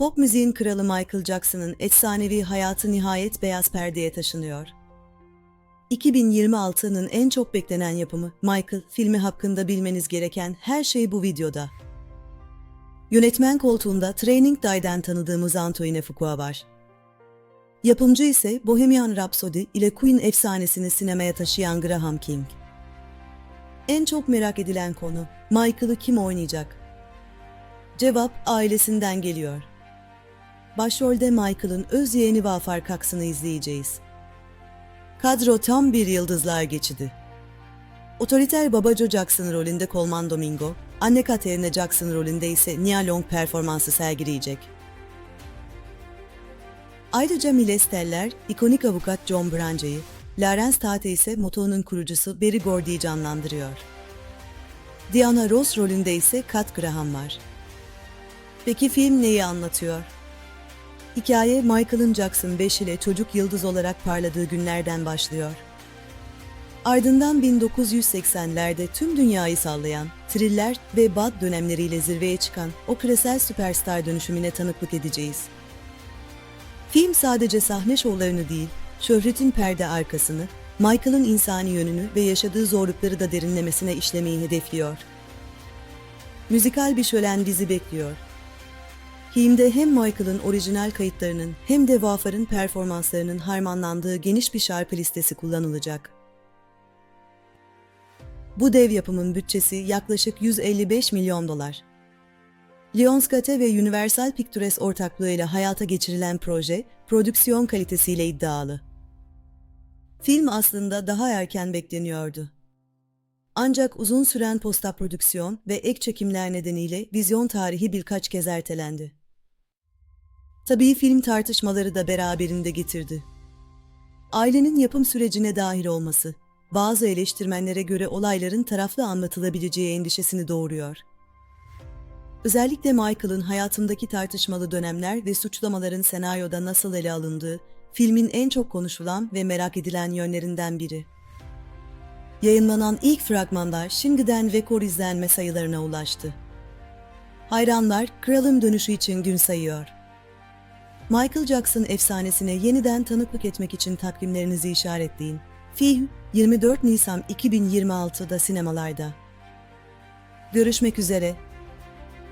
Pop müziğin kralı Michael Jackson'ın efsanevi hayatı nihayet beyaz perdeye taşınıyor. 2026'nın en çok beklenen yapımı Michael filmi hakkında bilmeniz gereken her şey bu videoda. Yönetmen koltuğunda Training Day'den tanıdığımız Antoine Fuqua var. Yapımcı ise Bohemian Rhapsody ile Queen efsanesini sinemaya taşıyan Graham King. En çok merak edilen konu Michael'ı kim oynayacak? Cevap ailesinden geliyor. Başrolde Michael'ın öz yeğeni Vafar Cox'ını izleyeceğiz. Kadro tam bir yıldızlar geçidi. Otoriter baba Joe Jackson rolünde Coleman Domingo, anne Katerina Jackson rolünde ise Nia Long performansı sergileyecek. Ayrıca Miles Teller, ikonik avukat John Brance'yi, Lawrence Tate ise Moto'nun kurucusu Berry Gordy'yi canlandırıyor. Diana Ross rolünde ise Kat Graham var. Peki film neyi anlatıyor? Hikaye Michael'ın Jackson 5 ile çocuk yıldız olarak parladığı günlerden başlıyor. Ardından 1980'lerde tüm dünyayı sallayan, thriller ve bad dönemleriyle zirveye çıkan o küresel süperstar dönüşümüne tanıklık edeceğiz. Film sadece sahne şovlarını değil, şöhretin perde arkasını, Michael'ın insani yönünü ve yaşadığı zorlukları da derinlemesine işlemeyi hedefliyor. Müzikal bir şölen bizi bekliyor. Filmde hem Michael'ın orijinal kayıtlarının hem de Vafar'ın performanslarının harmanlandığı geniş bir şarkı listesi kullanılacak. Bu dev yapımın bütçesi yaklaşık 155 milyon dolar. Lionsgate ve Universal Pictures ortaklığıyla hayata geçirilen proje, prodüksiyon kalitesiyle iddialı. Film aslında daha erken bekleniyordu. Ancak uzun süren postprodüksiyon ve ek çekimler nedeniyle vizyon tarihi birkaç kez ertelendi. Tabii film tartışmaları da beraberinde getirdi. Ailenin yapım sürecine dahil olması, bazı eleştirmenlere göre olayların taraflı anlatılabileceği endişesini doğuruyor. Özellikle Michael'ın hayatındaki tartışmalı dönemler ve suçlamaların senaryoda nasıl ele alındığı, filmin en çok konuşulan ve merak edilen yönlerinden biri. Yayınlanan ilk fragmanlar şimdiden rekor izlenme sayılarına ulaştı. Hayranlar kralın dönüşü için gün sayıyor. Michael Jackson efsanesine yeniden tanıklık etmek için takvimlerinizi işaretleyin. Film 24 Nisan 2026'da sinemalarda. Görüşmek üzere.